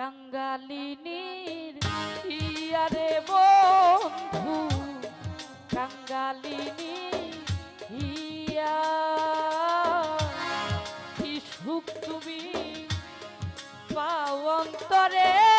কাঙ্গালিনীর ইয়ারে বন্ধু কাঙ্গালিনী হিয়া কি সুখ তুমি পাওয়ন্তরে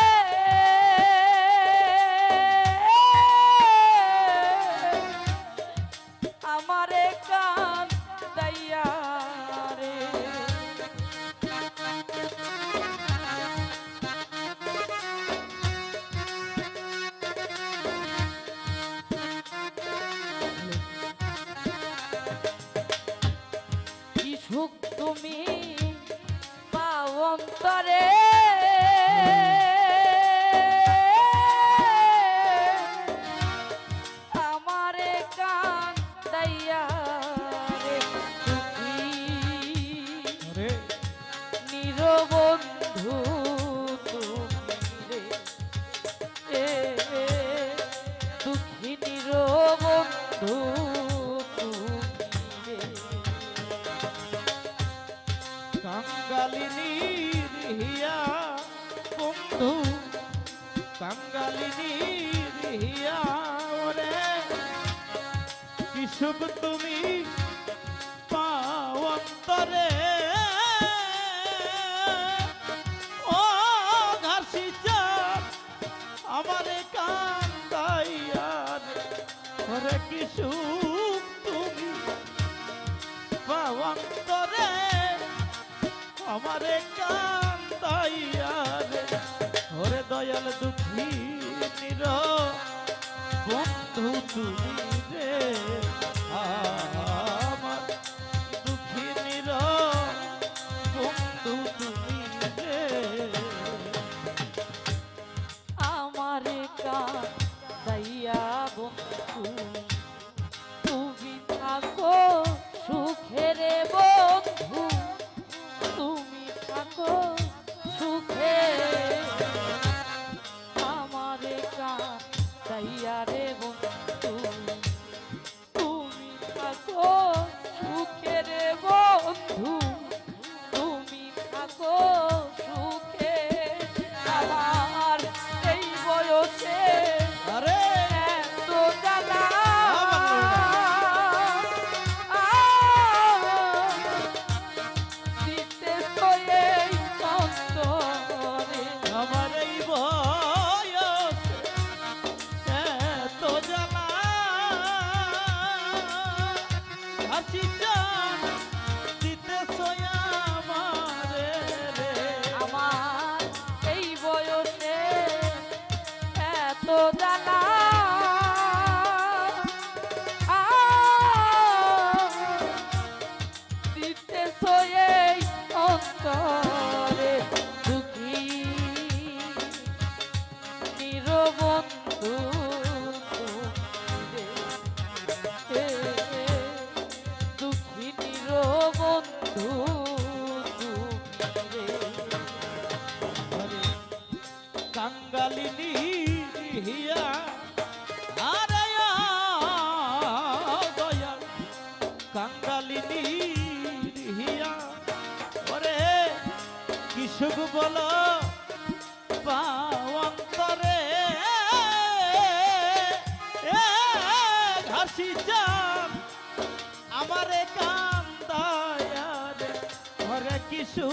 কাঙ্গালিনীর বন্ধু কাঙ্গালিনীর ওরে কিসব তুমি পাও অন্তরে? আমার কান্দাইয়া কিছু আমারে কান্দাইয়ারে ওরে দয়াল দুঃখী নির বন্ধু তুমি রে। সুখ বলো অন্তরে। ঘাসি চাম আমারে কান্দায় ঘরে কিছু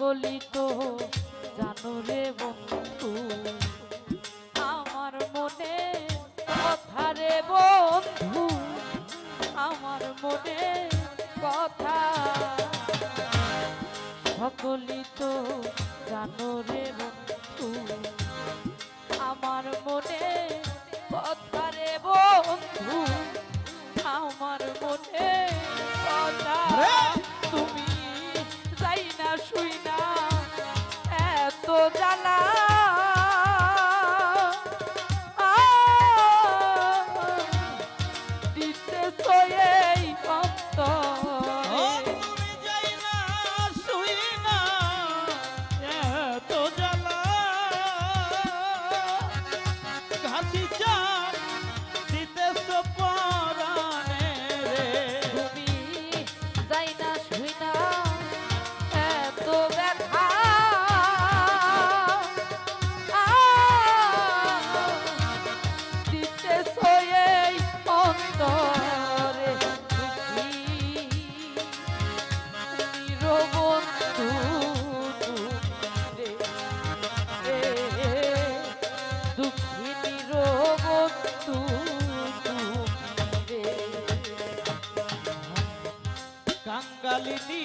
কলি তো জানো রে বন্ধু তুমি কাঙ্গালিনী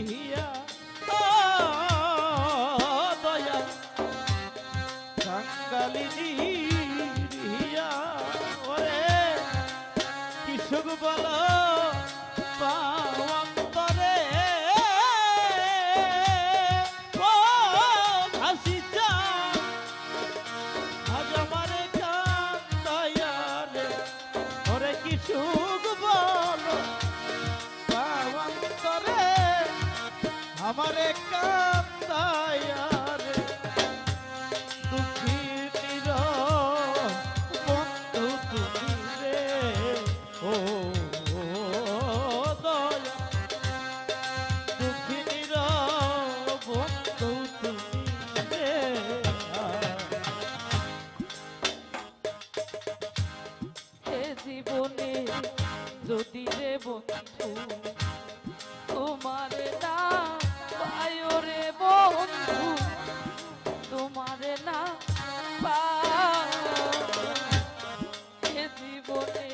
হিয়া দয়া কাঙ্গালিনী হিয়া ওরে কৃষক বলা আমারে কান্দায়া না জীবনে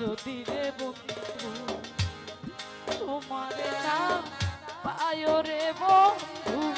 যদি রে বন্ধু তোমার না পায় রে বন্ধু।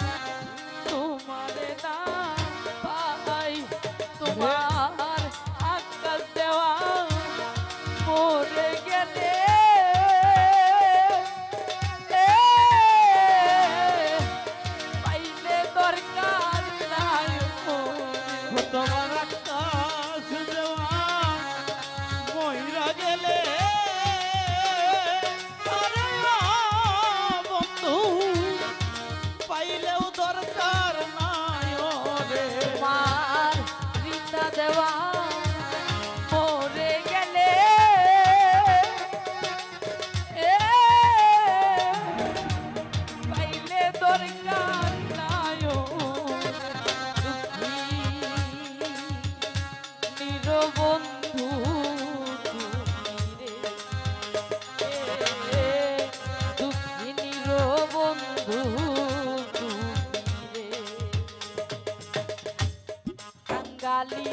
ডালি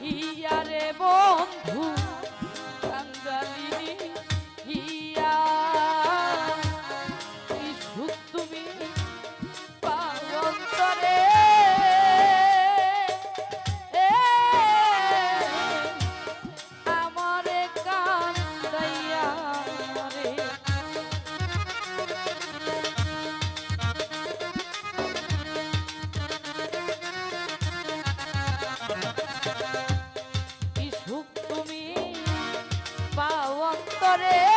দিয়া রে বন্ধু। করে